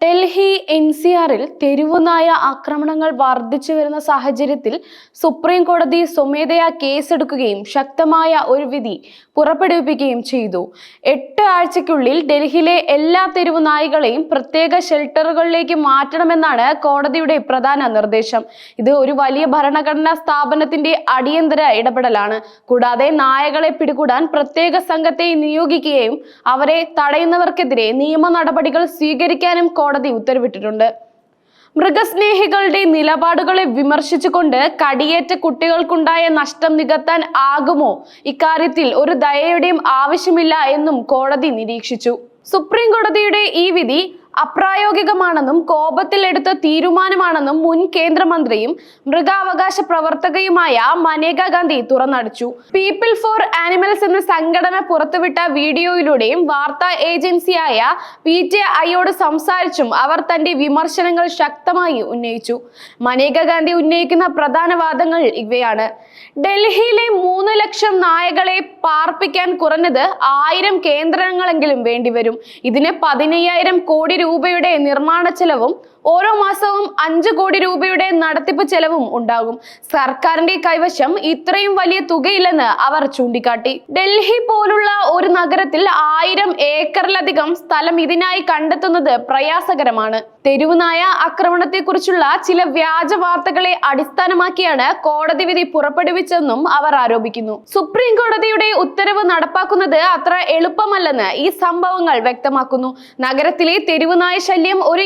Delhi N C ആറിൽ തെരുവുനായ ആക്രമണങ്ങൾ വർദ്ധിച്ചു വരുന്ന സാഹചര്യത്തിൽ സുപ്രീം കോടതി സ്വമേധയാ കേസെടുക്കുകയും ശക്തമായ ഒരു വിധി പുറപ്പെടുവിപ്പിക്കുകയും ചെയ്തു. എട്ട് ആഴ്ചയ്ക്കുള്ളിൽ ഡൽഹിയിലെ എല്ലാ തെരുവു നായ്കളെയും പ്രത്യേക ഷെൽട്ടറുകളിലേക്ക് മാറ്റണമെന്നാണ് കോടതിയുടെ പ്രധാന നിർദ്ദേശം. ഇത് ഒരു വലിയ ഭരണഘടനാ സ്ഥാപനത്തിന്റെ അടിയന്തര ഇടപെടലാണ്. കൂടാതെ നായകളെ പിടികൂടാൻ പ്രത്യേക സംഘത്തെ നിയോഗിക്കുകയും അവരെ തടയുന്നവർക്കെതിരെ നിയമ നടപടികൾ സ്വീകരിക്കാനും കോടതി ഉത്തരവിട്ടിട്ടുണ്ട്. മൃഗസ്നേഹികളുടെ നിലപാടുകളെ വിമർശിച്ചുകൊണ്ട് കടിയേറ്റ കുട്ടികൾക്കുണ്ടായ നഷ്ടം നികത്താൻ ആകുമോ? ഇക്കാര്യത്തിൽ ഒരു ദയയുടെയും ആവശ്യമില്ല എന്നും കോടതി നിരീക്ഷിച്ചു. സുപ്രീം കോടതിയുടെ ഈ വിധി അപ്രായോഗികമാണെന്നും കോപത്തിൽ എടുത്ത തീരുമാനമാണെന്നും മുൻ കേന്ദ്രമന്ത്രിയും മൃഗാവകാശ പ്രവർത്തകയുമായ മനേക ഗാന്ധി തുറന്നടിച്ചു. പീപ്പിൾ ഫോർ ആനിമൽസ് എന്ന സംഘടന പുറത്തുവിട്ട വീഡിയോയിലൂടെയും വാർത്താ ഏജൻസിയായ പി ടി ഐയോട് സംസാരിച്ചും അവർ തന്റെ വിമർശനങ്ങൾ ശക്തമായി ഉന്നയിച്ചു. മനേക ഗാന്ധി ഉന്നയിക്കുന്ന പ്രധാന വാദങ്ങൾ ഇവയാണ്. ഡൽഹിയിലെ മൂന്ന് ലക്ഷം നായകളെ പാർപ്പിക്കാൻ കുറഞ്ഞത് ആയിരം കേന്ദ്രങ്ങളെങ്കിലും വേണ്ടിവരും. ഇതിന് പതിനയ്യായിരം കോടി രൂപയുടെ നിർമ്മാണ ചെലവും ഓരോ മാസവും അഞ്ച് കോടി രൂപയുടെ നടത്തിപ്പ് ചെലവും ഉണ്ടാകും. സർക്കാരിന്റെ കൈവശം ഇത്രയും വലിയ തുകയില്ലെന്ന് അവർ ചൂണ്ടിക്കാട്ടി. ഡൽഹി പോലുള്ള ഒരു നഗരത്തിൽ ആയിരം ഏക്കറിലധികം സ്ഥലം ഇതിനായി കണ്ടെത്തുന്നത് പ്രയാസകരമാണ്. തെരുവുനായ ആക്രമണത്തെക്കുറിച്ചുള്ള ചില വ്യാജ വാർത്തകളെ അടിസ്ഥാനമാക്കിയാണ് കോടതി വിധി പുറപ്പെടുവിച്ചതെന്നും അവർ ആരോപിക്കുന്നു. സുപ്രീം കോടതിയുടെ ഉത്തരവ് നടപ്പാക്കുന്നത് അത്ര എളുപ്പമല്ലെന്ന് ഈ സംഭവങ്ങൾ വ്യക്തമാക്കുന്നു. നഗരത്തിലെ തെരുവുനായ ശല്യം ഒരു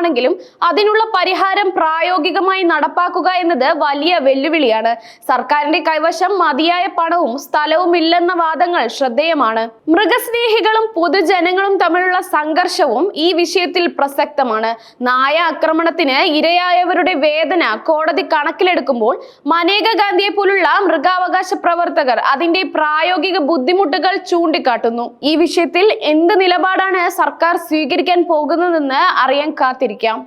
യാഥാർത്ഥ്യമാണെങ്കിലും അതിനുള്ള പരിഹാരം പ്രായോഗികമായി നടപ്പാക്കുക എന്നത് വലിയ വെല്ലുവിളിയാണ്. സർക്കാരിന്റെ കൈവശം മതിയായ പണവും സ്ഥലവും ഇല്ലെന്ന വാദങ്ങൾ ശ്രദ്ധേയമാണ്. മൃഗസ്നേഹികളും പൊതുജനങ്ങളും തമ്മിലുള്ള സംഘർഷവും ഈ വിഷയത്തിൽ പ്രസക്തമാണ്. നായ ആക്രമണത്തിന് ഇരയായവരുടെ വേദന കോടതി കണക്കിലെടുക്കുമ്പോൾ മനേക ഗാന്ധിയെ പോലുള്ള മൃഗാവകാശ പ്രവർത്തകർ അതിന്റെ പ്രായോഗിക ബുദ്ധിമുട്ടുകൾ ചൂണ്ടിക്കാട്ടുന്നു. ഈ വിഷയത്തിൽ എന്ത് നിലപാടാണ് സർക്കാർ സ്വീകരിക്കാൻ പോകുന്നതെന്ന് അറിയാൻ കാത്തിരിക്കാം ഇരിക്കാം